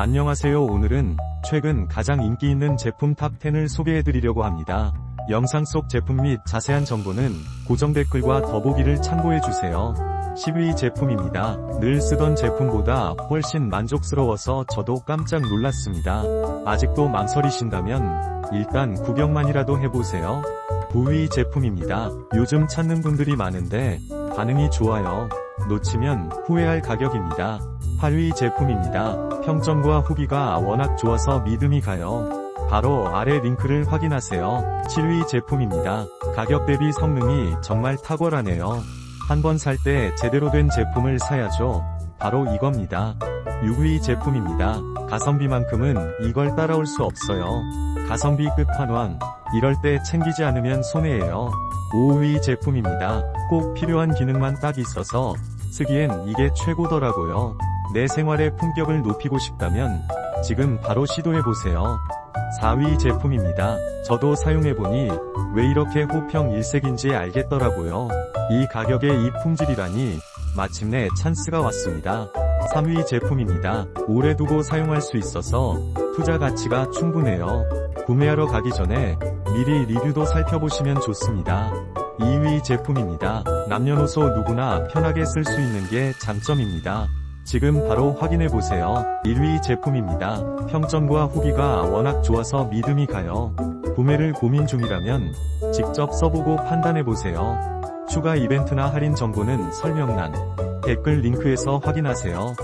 안녕하세요. 오늘은 최근 가장 인기 있는 제품 탑10을 소개해드리려고 합니다. 영상 속 제품 및 자세한 정보는 고정 댓글과 더보기를 참고해주세요. 10위 제품입니다. 늘 쓰던 제품보다 훨씬 만족스러워서 저도 깜짝 놀랐습니다. 아직도 망설이신다면 일단 구경만이라도 해보세요. 9위 제품입니다. 요즘 찾는 분들이 많은데 반응이 좋아요. 놓치면 후회할 가격입니다. 8위 제품입니다. 평점과 후기가 워낙 좋아서 믿음이 가요. 바로 아래 링크를 확인하세요. 7위 제품입니다. 가격 대비 성능이 정말 탁월하네요. 한 번 살 때 제대로 된 제품을 사야죠. 바로 이겁니다. 6위 제품입니다. 가성비만큼은 이걸 따라올 수 없어요. 가성비 끝판왕. 이럴 때 챙기지 않으면 손해예요. 5위 제품입니다. 꼭 필요한 기능만 딱 있어서 쓰기엔 이게 최고더라고요. 내 생활의 품격을 높이고 싶다면 지금 바로 시도해보세요. 4위 제품입니다. 저도 사용해보니 왜 이렇게 호평 일색인지 알겠더라고요. 이 가격에 이 품질이라니 마침내 찬스가 왔습니다. 3위 제품입니다. 오래 두고 사용할 수 있어서 투자 가치가 충분해요. 구매하러 가기 전에 미리 리뷰도 살펴보시면 좋습니다. 2위 제품입니다. 남녀노소 누구나 편하게 쓸 수 있는 게 장점입니다. 지금 바로 확인해보세요. 1위 제품입니다. 평점과 후기가 워낙 좋아서 믿음이 가요. 구매를 고민 중이라면 직접 써보고 판단해보세요. 추가 이벤트나 할인 정보는 설명란, 댓글 링크에서 확인하세요.